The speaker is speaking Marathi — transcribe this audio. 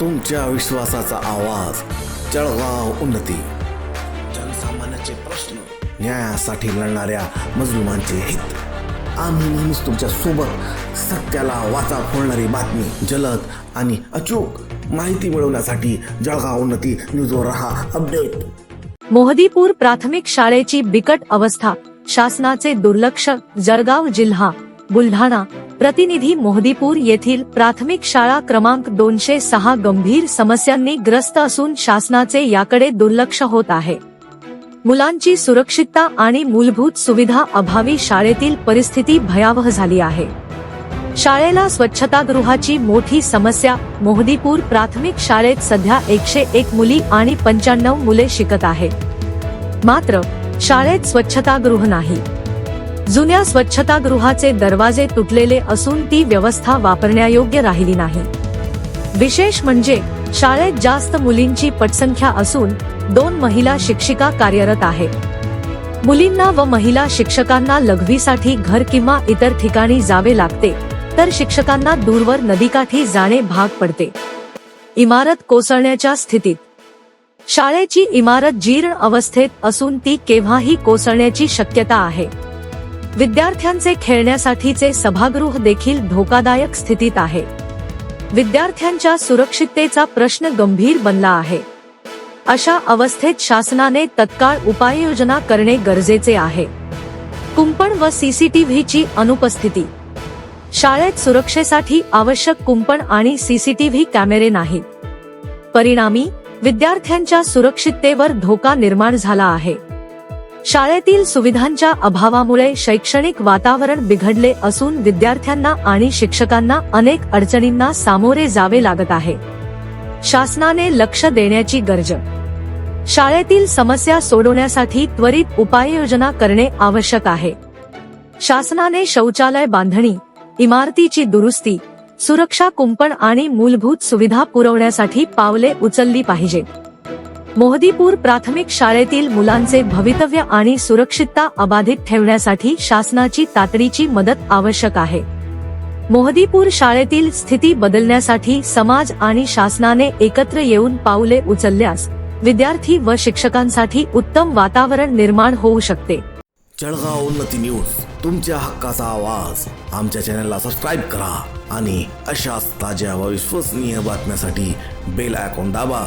तुमच्या विश्वासाचा आवाज. जळगाव उन्नती. जनसामान्याचे प्रश्न न्यायासाठी लढणाऱ्या मजलुमांचे हित. आम्ही नेहमीच तुमच्यासोबत सत्याला वाचा फोडणारी बातमी जलद आणि अचूक माहिती मिळवण्यासाठी जळगाव उन्नती न्यूजवर रहा अपडेट. मोहदीपूर प्राथमिक शाळेची बिकट अवस्था. शासनाचे दुर्लक्ष जळगाव जिल्हा बुलढाणा. प्रतिनिधी मोहदीपूर येथील प्राथमिक शाळा क्रमांक दोनशे सहा गंभीर समस्यांनी ग्रस्त असून शासनाचे याकडे दुर्लक्ष होत आहे. मुलांची सुरक्षितता आणि मूलभूत सुविधा अभावी शाळेतील परिस्थिती भयावह झाली आहे. शाळेला स्वच्छतागृहाची मोठी समस्या मोहदीपूर प्राथमिक शाळेत सध्या एकशे एक मुली आणि पंच्याण्णव मुले शिकत आहेत. मात्र शाळेत स्वच्छतागृह नाही. जुन्या स्वच्छतागृहाचे दरवाजे तुटलेले असून ती व्यवस्था वापरण्यायोग्य राहिली नाही. विशेष म्हणजे शाळेत जास्त मुलींची पटसंख्या असून दोन महिला शिक्षिका कार्यरत आहेत. मुलींना व महिला शिक्षकांना लघवीसाठी घर किंवा इतर ठिकाणी जावे लागते तर शिक्षकांना दूरवर नदीकाठी जाणे भाग पडते. इमारत कोसळण्याच्या स्थितीत. शाळेची इमारत जीर्ण अवस्थेत असून ती केव्हाही कोसळण्याची शक्यता आहे. विद्यार्थ्यांचे खेळण्यासाठीचे सभागृह देखील धोकादायक स्थितीत आहे. विद्यार्थ्यांच्या सुरक्षिततेचा प्रश्न गंभीर बनला आहे. अशा अवस्थेत शासनाने तत्काळ उपाययोजना करणे गरजेचे आहे. कुंपण व सीसीटीव्हीची अनुपस्थिती. शाळेत सुरक्षेसाठी आवश्यक कुंपण आणि सीसीटीव्ही कॅमेरे नाहीत. परिणामी विद्यार्थ्यांच्या सुरक्षिततेवर धोका निर्माण झाला आहे. शाळेतील सुविधांच्या अभावामुळे शैक्षणिक वातावरण बिघडले असून विद्यार्थ्यांना आणि शिक्षकांना अनेक अडचणींना सामोरे जावे लागत आहे. शासनाने लक्ष देण्याची गरज. शाळेतील समस्या सोडवण्यासाठी त्वरित उपाययोजना करणे आवश्यक आहे. शासनाने शौचालय बांधणी इमारतीची दुरुस्ती सुरक्षा कुंपण आणि मूलभूत सुविधा पुरवण्यासाठी पावले उचलली पाहिजेत. मोहदीपूर प्राथमिक शाळेतील मुलांचे भवितव्य आणि सुरक्षितता अबाधित ठेवण्यासाठी शासनाची तातडीची मदत आवश्यक आहे. मोहदीपूर शाळेतील स्थिती बदलण्यासाठी समाज आणि शासनाने एकत्र येऊन पावले उचलल्यास विद्यार्थी व शिक्षकांसाठी उत्तम वातावरण निर्माण होऊ शकते. जळगाव उन्नती न्यूज तुमच्या हक्काचा आवाज. आमच्या चॅनलला सबस्क्राईब करा आणि अशाच ताज्या व विश्वसनीय बातम्यासाठी बेल आयकॉन दाबा.